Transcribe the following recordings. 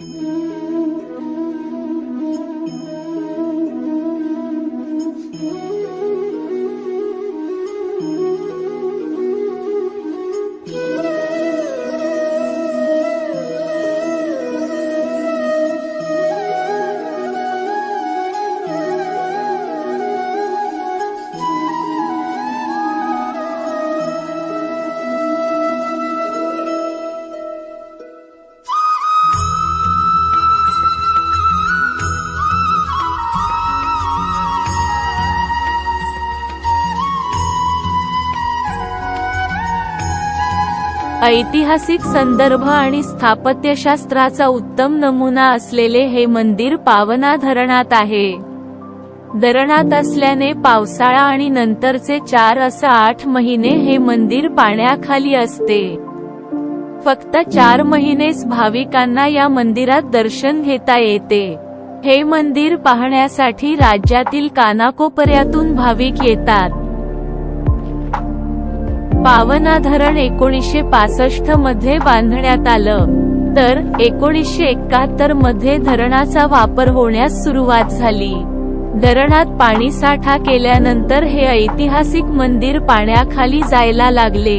Mm-hmm. ऐतिहासिक संदर्भ आणि स्थापत्यशास्त्राचा उत्तम नमुना असलेले हे मंदिर पावना धरणात आहे. धरणात असल्याने पावसाळा आणि नंतरचे चार असं आठ महिने हे मंदिर पाण्याखाली असते. फक्त चार महिनेच भाविकांना या मंदिरात दर्शन घेता येते. हे मंदिर पाहण्यासाठी राज्यातील कानाकोपऱ्यातून भाविक येतात. पावना धरण एकोणीसशे पासष्टमध्ये बांधण्यात आलं. तर एकोणीसशे एकाहत्तरमध्ये धरणाचा वापर होण्यास सुरुवात झाली. धरणात पाणीसाठा केल्यानंतर हे ऐतिहासिक मंदिर पाण्याखाली जायला लागले.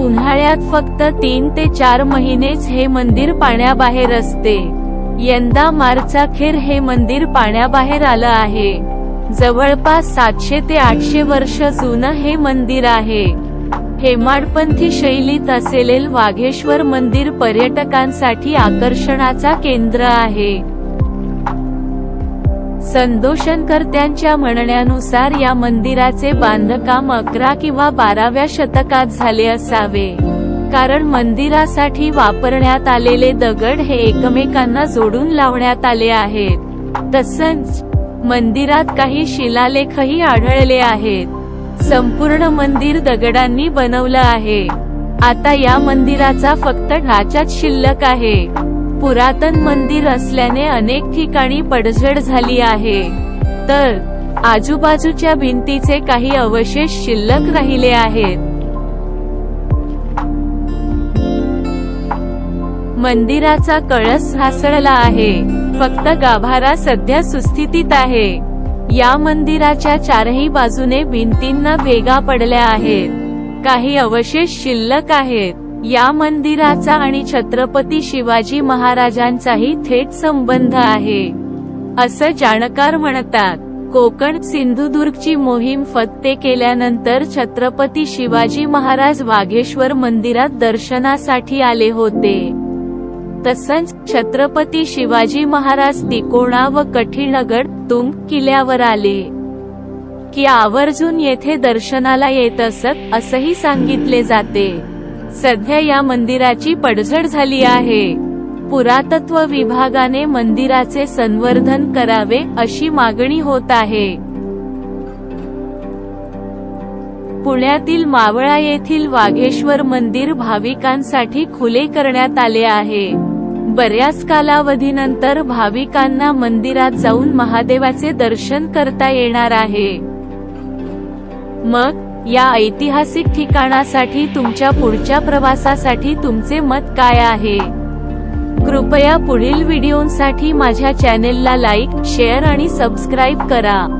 उन्हाळ्यात फक्त तीन ते चार महिनेच हे मंदिर पाण्याबाहेर असते. यंदा मार्चाखेर हे मंदिर पाण्याबाहेर आलं आहे. जवळपास सातशे ते आठशे वर्ष जुनं हे मंदिर आहे. हेमाडपंथी शैलीत असलेले वाघेश्वर मंदिर पर्यटकांसाठी आकर्षणाचा केंद्र आहे. संदोषणकर्त्यांच्या म्हणण्यानुसार या मंदिराचे बांधकाम अकरा किंवा बाराव्या शतकात झाले असावे. कारण मंदिरासाठी वापरण्यात आलेले दगड हे एकमेकांना जोडून लावण्यात आले आहेत. तसंच मंदिरात काही शिलालेखही आढळले आहेत. संपूर्ण मंदिर दगडांनी बनवलं आहे. आता या मंदिराचा फक्त ढाच्यात शिल्लक आहे. पुरातन मंदिर असल्याने अनेक ठिकाणी पडझड झाली आहे. तर आजूबाजूच्या भिंतीचे काही अवशेष शिल्लक राहिले आहेत. मंदिराचा कळस ढासळला आहे. फक्त गाभारा सध्या सुस्थितीत आहे. या मंदिराच्या चारही बाजूने भिंतींना भेगा पडल्या आहेत. काही अवशेष शिल्लक आहेत. या मंदिराचा आणि छत्रपती शिवाजी महाराजांचाही थेट संबंध आहे. असं जाणकार म्हणतात. कोकण सिंधुदुर्गची मोहीम फत्ते केल्यानंतर छत्रपती शिवाजी महाराज वाघेश्वर मंदिरात दर्शनासाठी आले होते. तसंच छत्रपती शिवाजी महाराज तिकोणा व कठीणगड तुंग किल्ल्यावर आले. की आवर्जून येथे दर्शनाला येत असत असंही सांगितले जाते. सध्या या मंदिराची पडझड झाली आहे. पुरातत्व विभागाने मंदिराचे संवर्धन करावे अशी मागणी होत आहे. पुण्यातील मावळा येथील वाघेश्वर मंदिर भाविकांसाठी खुले करण्यात आले आहे. बऱ्याच कालावधीनंतर भाविकांना मंदिरात जाऊन महादेवाचे दर्शन करता येणार आहे. मग या ऐतिहासिक ठिकाणासाठी तुमच्या पुढच्या प्रवासासाठी तुमचे मत काय आहे? कृपया पुढील व्हिडिओंसाठी माझ्या चॅनेलला लाईक शेअर आणि सबस्क्राईब करा.